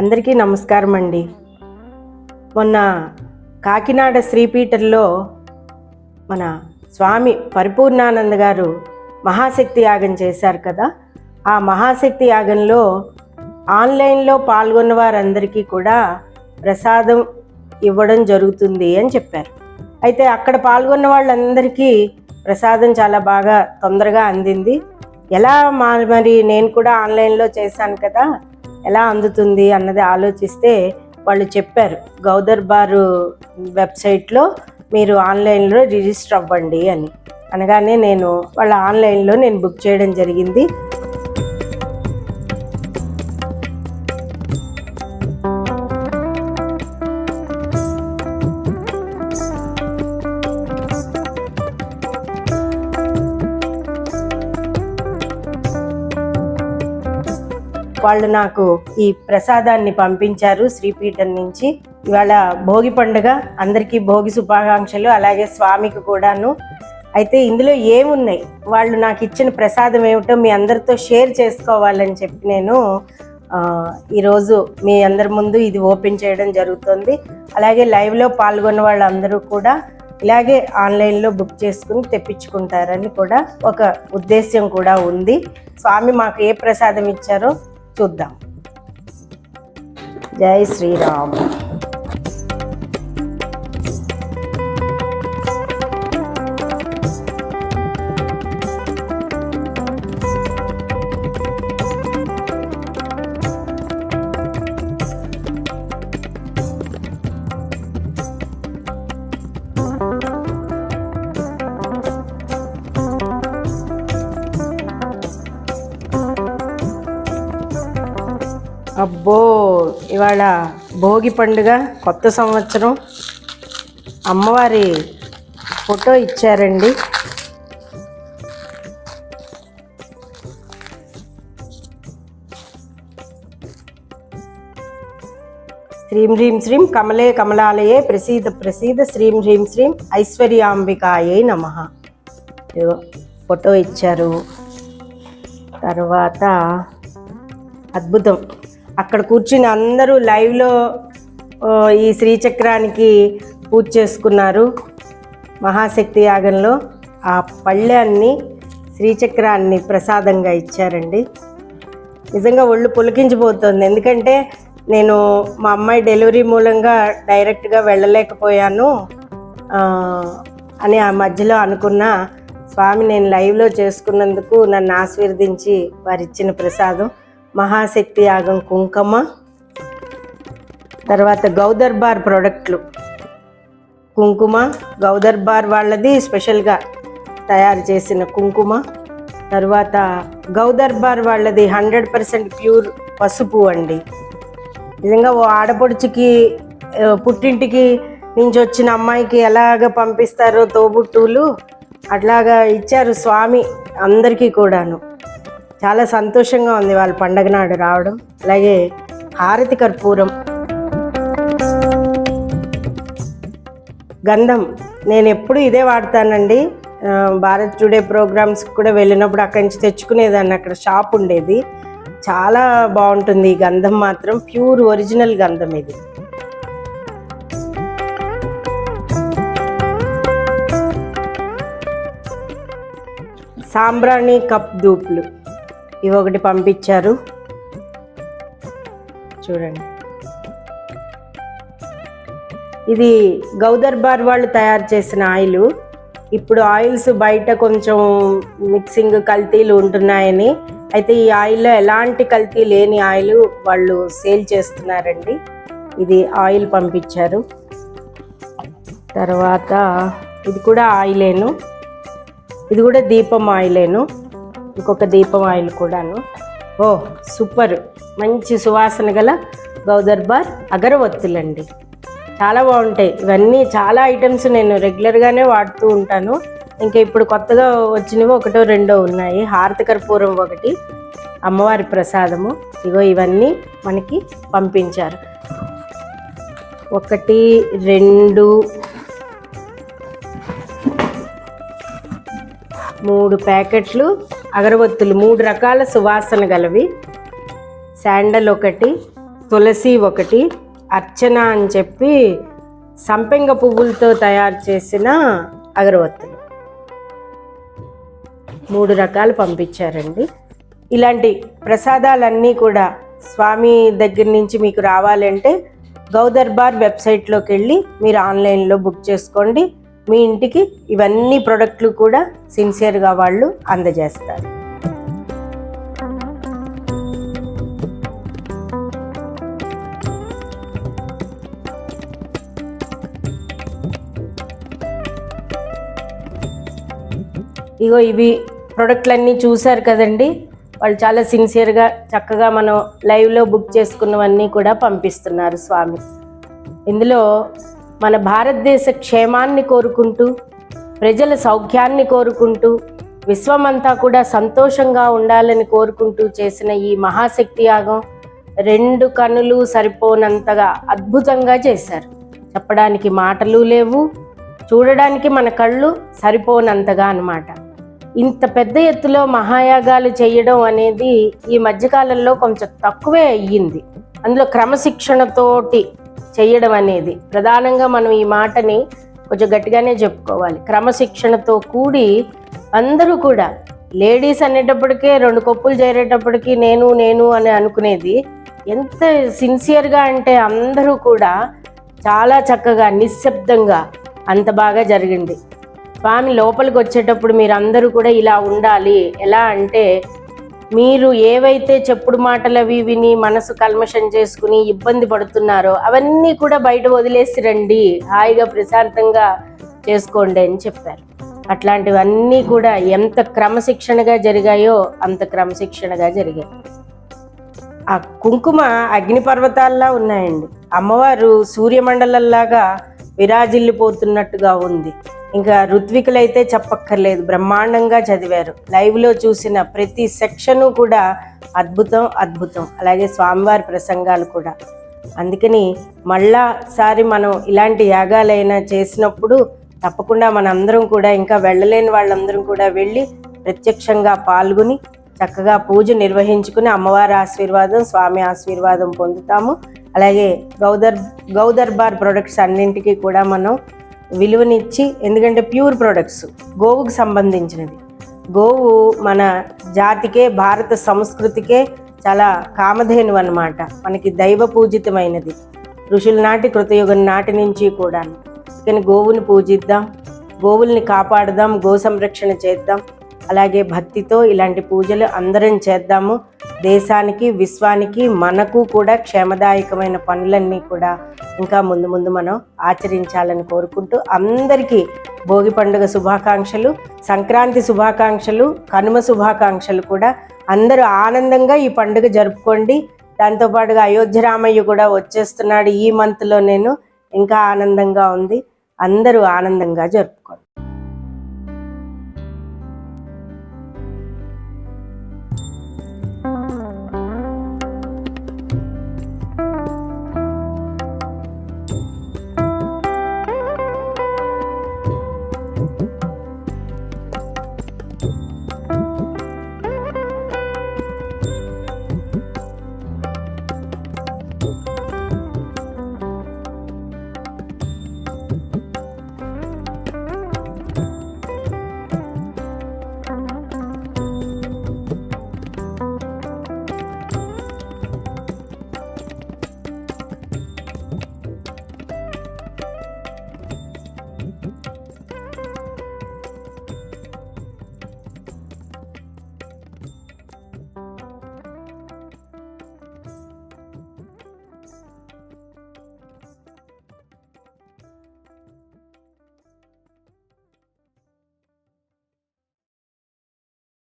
అందరికీ నమస్కారం అండి మొన్న కాకినాడ శ్రీపీఠంలో మన స్వామి పరిపూర్ణానంద గారు మహాశక్తి యాగం చేశారు కదా. ఆ మహాశక్తి యాగంలో ఆన్లైన్లో పాల్గొన్న వారందరికీ కూడా ప్రసాదం ఇవ్వడం జరుగుతుంది అని చెప్పారు. అయితే అక్కడ పాల్గొన్న వాళ్ళందరికీ ప్రసాదం చాలా బాగా తొందరగా అందింది. ఎలా మా మరి నేను కూడా ఆన్లైన్లో చేశాను కదా ఎలా అందుతుంది అన్నది ఆలోచిస్తే వాళ్ళు చెప్పారు. గౌదర్ బారు వెబ్సైట్లో మీరు ఆన్లైన్లో రిజిస్టర్ అవ్వండి అని. అనగానే నేను వాళ్ళ ఆన్లైన్లో నేను బుక్ చేయడం జరిగింది. వాళ్ళు నాకు ఈ ప్రసాదాన్ని పంపించారు శ్రీపీఠం నుంచి. ఇవాళ భోగి పండుగ అందరికీ భోగి శుభాకాంక్షలు అలాగే స్వామికి కూడాను. అయితే ఇందులో ఏమున్నాయి? వాళ్ళు నాకు ఇచ్చిన ప్రసాదం ఏమిటో మీ అందరితో షేర్ చేసుకోవాలని చెప్పి నేను ఈరోజు మీ అందరి ముందు ఇది ఓపెన్ చేయడం జరుగుతుంది. అలాగే లైవ్లో పాల్గొన్న వాళ్ళందరూ కూడా ఇలాగే ఆన్లైన్లో బుక్ చేసుకుని తెప్పించుకుంటారని కూడా ఒక ఉద్దేశ్యం కూడా ఉంది. స్వామి మాకు ఏ ప్రసాదం ఇచ్చారో చూద్దాం జై శ్రీరామ్ అబ్బో ఇవాళ భోగి పండుగ కొత్త సంవత్సరం. అమ్మవారి ఫోటో ఇచ్చారండి. శ్రీం హ్రీం శ్రీం కమలే కమలాలయే ప్రసీద ప్రసీద. శ్రీం హ్రీం శ్రీం ఐశ్వర్యాంబికాయే నమ. ఇదిగో ఫోటో ఇచ్చారు. తర్వాత అద్భుతం. అక్కడ కూర్చుని అందరూ లైవ్లో ఈ శ్రీచక్రానికి పూజ చేసుకున్నారు మహాశక్తి యాగంలో. ఆ పళ్ళాన్ని శ్రీచక్రాన్ని ప్రసాదంగా ఇచ్చారండి. నిజంగా ఒళ్ళు పులికించిపోతుంది. ఎందుకంటే నేను మా అమ్మాయి డెలివరీ మూలంగా డైరెక్ట్గా వెళ్ళలేకపోయాను అని ఆ మధ్యలో అనుకున్న స్వామి నేను లైవ్లో చేసుకున్నందుకు నన్ను ఆశీర్వదించి వారిచ్చిన ప్రసాదం. మహాశక్తి యాగం కుంకుమ తర్వాత గౌదర్బార్ ప్రోడక్ట్లు. కుంకుమ గౌదర్బార్ వాళ్ళది స్పెషల్గా తయారు చేసిన కుంకుమ. తర్వాత గౌదర్బార్ వాళ్ళది హండ్రెడ్ పర్సెంట్ ప్యూర్ పసుపు అండి. నిజంగా ఓ ఆడపడుచుకి పుట్టింటికి నుంచి వచ్చిన అమ్మాయికి ఎలాగ పంపిస్తారో తోబుట్టువులు అట్లాగా ఇచ్చారు స్వామి అందరికీ కూడాను. చాలా సంతోషంగా ఉంది వాళ్ళ పండగ నాడు రావడం. అలాగే హారతి కర్పూరం. గంధం. నేను ఎప్పుడు ఇదే వాడతానండి. భారత్ టుడే ప్రోగ్రామ్స్ కూడా వెళ్ళినప్పుడు అక్కడి నుంచి తెచ్చుకునేదాన్ని. అక్కడ షాప్ ఉండేది. చాలా బాగుంటుంది ఈ గంధం మాత్రం. ప్యూర్ ఒరిజినల్ గంధం ఇది. సాంబ్రాణి కప్ దూపులు. ఇవి ఒకటి పంపించారు. చూడండి. ఇది గౌదర్బార్ వాళ్ళు తయారు చేసిన ఆయిల్. ఇప్పుడు ఆయిల్స్ బయట కొంచెం మిక్సింగ్ కల్తీలు ఉంటున్నాయని. అయితే ఈ ఆయిల్లో ఎలాంటి కల్తీ లేని ఆయిల్ వాళ్ళు సేల్ చేస్తున్నారండి. ఇది ఆయిల్ పంపించారు. తర్వాత ఇది కూడా ఆయిలేను. ఇది కూడా దీపం ఆయిలేను. ఇంకొక దీపం ఆయిల్ కూడాను. Oh super. మంచి సువాసన గల గౌదర్బార్ అగరవత్తులండి. చాలా బాగుంటాయి. ఇవన్నీ చాలా ఐటమ్స్ నేను రెగ్యులర్గానే వాడుతూ ఉంటాను. ఇంకా ఇప్పుడు కొత్తగా వచ్చినవి ఒకటో రెండో ఉన్నాయి. హారతి కర్పూరం ఒకటి అమ్మవారి ప్రసాదము. ఇగో ఇవన్నీ మనకి పంపించారు. ఒకటి రెండు మూడు ప్యాకెట్లు అగరబత్తులు మూడు రకాల సువాసన గలవి. శాండల్ ఒకటి తులసి ఒకటి అర్చన అని చెప్పి సంపెంగ పువ్వులతో తయారు చేసిన అగరబత్తులు. మూడు రకాలు పంపించారండి. ఇలాంటి ప్రసాదాలన్నీ కూడా స్వామి దగ్గర నుంచి మీకు రావాలంటే గౌదర్బార్ వెబ్సైట్లోకి వెళ్ళి మీరు ఆన్లైన్లో బుక్ చేసుకోండి. మీ ఇంటికి ఇవన్నీ ప్రొడక్ట్లు కూడా సిన్సియర్గా వాళ్ళు అందజేస్తారు. ఇగో ఇవి ప్రొడక్ట్లన్నీ చూశారు కదండి. వాళ్ళు చాలా సిన్సియర్గా చక్కగా మనం లైవ్లో బుక్ చేసుకున్నవన్నీ కూడా పంపిస్తున్నారు స్వామి. ఇందులో మన భారతదేశ క్షేమాన్ని కోరుకుంటూ ప్రజల సౌఖ్యాన్ని కోరుకుంటూ విశ్వమంతా కూడా సంతోషంగా ఉండాలని కోరుకుంటూ చేసిన ఈ మహాశక్తి యాగం రెండు కనులు సరిపోనంతగా అద్భుతంగా చేశారు. చెప్పడానికి మాటలు లేవు చూడడానికి మన కళ్ళు సరిపోనంతగా అనమాట ఇంత పెద్ద ఎత్తులో మహాయాగాలు చేయడం అనేది ఈ మధ్యకాలంలో కొంచెం తక్కువే అయ్యింది. అందులో క్రమశిక్షణతోటి చేయడం అనేది. ప్రధానంగా మనం ఈ మాటని కొంచెం గట్టిగానే చెప్పుకోవాలి. క్రమశిక్షణతో కూడి అందరూ కూడా లేడీస్ అనేటప్పటికే రెండు కొప్పులు చేరేటప్పటికి నేను నేను అని అనుకునేది. ఎంత సిన్సియర్గా అంటే అందరూ కూడా చాలా చక్కగా నిశ్శబ్దంగా అంత బాగా జరిగింది. స్వామి లోపలికి వచ్చేటప్పుడు మీరు అందరూ కూడా ఇలా ఉండాలి. ఎలా అంటే మీరు ఏవైతే చెప్పుడు మాటలు అవి విని మనసు కల్మషం చేసుకుని ఇబ్బంది పడుతున్నారో అవన్నీ కూడా బయట వదిలేసి రండి. హాయిగా ప్రశాంతంగా చేసుకోండి అని చెప్పారు. అట్లాంటివన్నీ కూడా ఎంత క్రమశిక్షణగా జరిగాయో అంత క్రమశిక్షణగా జరిగాయి. ఆ కుంకుమ అగ్నిపర్వతాల్లా ఉన్నాయండి. అమ్మవారు సూర్యమండలంలాగా విరాజిల్లిపోతున్నట్టుగా ఉంది. ఇంకా ఋత్వికులైతే చెప్పక్కర్లేదు. బ్రహ్మాండంగా చదివారు. లైవ్లో చూసిన ప్రతి సెక్షను కూడా అద్భుతం అద్భుతం. అలాగే స్వామివారి ప్రసంగాలు కూడా. అందుకని మళ్ళాసారి మనం ఇలాంటి యాగాలైనా చేసినప్పుడు తప్పకుండా మనందరం కూడా ఇంకా వెళ్ళలేని వాళ్ళందరం కూడా వెళ్ళి ప్రత్యక్షంగా పాల్గొని చక్కగా పూజ నిర్వహించుకుని అమ్మవారి ఆశీర్వాదం స్వామి ఆశీర్వాదం పొందుతాము. అలాగే గౌదర్ గౌదర్బార్ ప్రొడక్ట్స్ అన్నింటికీ కూడా మనం విలువనిచ్చి ఎందుకంటే ప్యూర్ ప్రొడక్ట్స్ గోవుకు సంబంధించినది. గోవు మన జాతికే భారత సంస్కృతికే చాలా కామధేను అనమాట మనకి దైవ పూజితమైనది. ఋషుల నాటి కృతయుగం నాటి నుంచి కూడా. కానీ గోవుని పూజిద్దాం గోవుల్ని కాపాడదాం గో సంరక్షణ చేద్దాం. అలాగే భక్తితో ఇలాంటి పూజలు అందరం చేద్దాము. దేశానికి విశ్వానికి మనకు కూడా క్షేమదాయకమైన పనులన్నీ కూడా ఇంకా ముందు ముందు మనం ఆచరించాలని కోరుకుంటూ అందరికీ భోగి పండుగ శుభాకాంక్షలు సంక్రాంతి శుభాకాంక్షలు కనుమ శుభాకాంక్షలు కూడా అందరూ ఆనందంగా ఈ పండుగ జరుపుకోండి. దాంతోపాటుగా అయోధ్య రామయ్య కూడా వచ్చేస్తున్నాడు ఈ మంత్లో నేను ఇంకా ఆనందంగా ఉంది. అందరూ ఆనందంగా జరుపుకోండి.